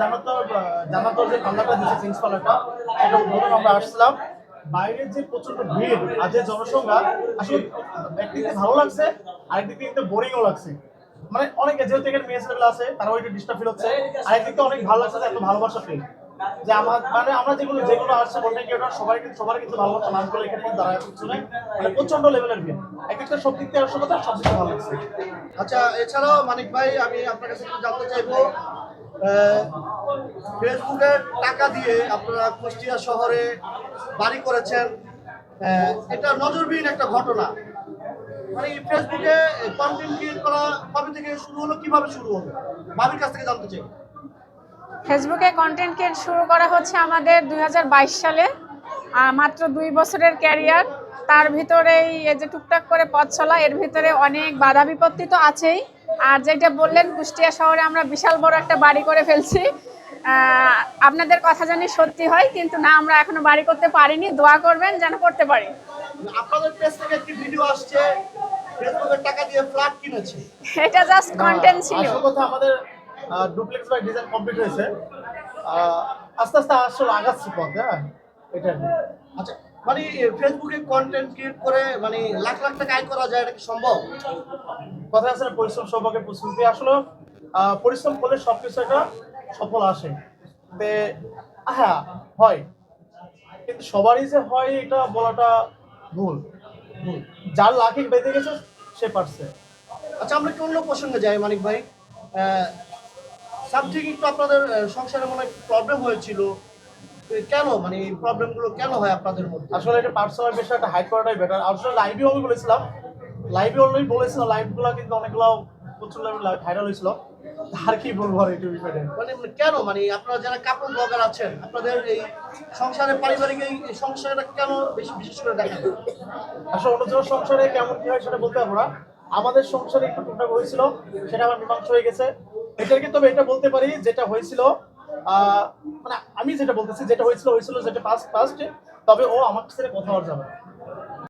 জানাতর যে পাল্লাটা দিচ্ছে পাল্লাটা উদ্বোধন আমরা আসছিলাম বাইরে যে প্রচণ্ড ভিড় যে জনসংখ্যা, আসলে একদিক ভালো লাগছে, আরেকদিক দিয়ে বোরিংও লাগছে। মানে অনেকে, যেহেতু এখানে মেয়ে ছেলেগুলো আছে, তারাও একটু ডিস্টার্ব ফিল হচ্ছে। আরেকদিক অনেক ভালো লাগছে এত ভালোবাসা ফিল যে আমার মানে আমরা যেগুলো যেগুলো আসছে বলতে ওটা সবাই কিন্তু, সবার কিন্তু ভালোবাসা মান করে এখানে কিন্তু দাঁড়ায় নেই মানে প্রচণ্ড লেভেলের ভিড়। একদিকটা সব দিক থেকে আসলে সব ভালো লাগছে। আচ্ছা এছাড়াও মানিক ভাই, আমি আপনার কাছে একটু জানতে চাইব আহ, ফেসবুকের টাকা দিয়ে আপনারা কুষ্টিয়া শহরে বাড়ি করেছেন। এটা নজরবিহীন একটা ঘটনা। মানে ফেসবুকে কন্টেন্ট ক্রিয়েট করা কবে থেকে শুরু হলো কীভাবে শুরু হলো? ভাবির কাছ থেকে জানতে চাই। ফেসবুকে কন্টেন্ট ক্রিয়েট শুরু করা হচ্ছে আমাদের দুই হাজার বাইশ সালে মাত্র দুই বছরের ক্যারিয়ার তার ভিতরেই এই যে টুকটাক করে পথ চলা এর ভিতরে অনেক বাধা বিপত্তি তো আছেই। আর যেটা বললেন কুষ্টিয়া শহরে আমরা বিশাল বড় একটা বাড়ি করে ফেলছি। আপনাদের কথা জানি সত্যি হয় কিন্তু না আমরা এখনও বাড়ি করতে পারিনি। দোয়া করবেন যেন করতে পারি। আপনাদের পেজ থেকে একটি ভিডিও আসছে ফেসবুকের টাকা দিয়ে ফ্ল্যাট কিনেছে। এটা জাস্ট কন্টেন্ট ছিল। আসল কথা আমাদের ডুপ্লেক্স বাই ডিজাইন কমপ্লিট হয়েছে। আস্তে আস্তে আসলে আগাচ্ছি পথ হ্যাঁ এটা আচ্ছা মানে ফেসবুকে কন্টেন্ট ক্রিয়েট করে মানে লাখ লাখ টাকা আয় করা যায় এটা কি সম্ভব? কথা আছে পরিশ্রম সৌভাগ্যের প্রস্তুতি আসলে পরিশ্রম করলে সবকিছু একটা সফল আসে। তে হ্যাঁ হয়। কিন্তু সবারই যে হয় এটা বলাটা ভুল। ভুল। যার লাখে বেঁধে গেছে সে পারছে। আচ্ছা আমরা একটু অন্য প্রসঙ্গে যাই মানিক ভাই। সামথিং একটু আপনাদের সংসারে মনে প্রবলেম হয়েছিল। কেন? মানে এই প্রবলেমগুলো কেন হয় আপনাদের মধ্যে? আসলে এটা পার্সোনাল হাইড করাটাই বেটার আসলে লাইভে আমি বলেছিলাম। লাইভে অলরেডি বলেছিলাম লাইভগুলো কিন্তু অনেকগুলো প্রচুর লেভেল ভাইরাল হয়েছিল। আর কি বলব আর বিষয়টা মানে কেন? মানে আপনারা যারা কাপড় ব্লগার আছেন আপনাদের এই সংসারে পারিবারিক এই সংসারটা কেন বেশি বিশেষ করে দেখা? আসলে অন্যজনের সংসারে কেমন কি হয় সেটা বলতে পারব না। আমাদের সংসারে একটু টুকটাক হয়েছিল সেটা আমার মীমাংস হয়ে গেছে। এটার কিন্তু তবে এটা বলতে পারি যেটা হয়েছিল মানে আমি যেটা বলতেছি, যেটা হয়েছিল হয়েছিল, যেটা পাস্ট পাস্ট তবে ও আমার সাথে কথা হওয়ার যাবে।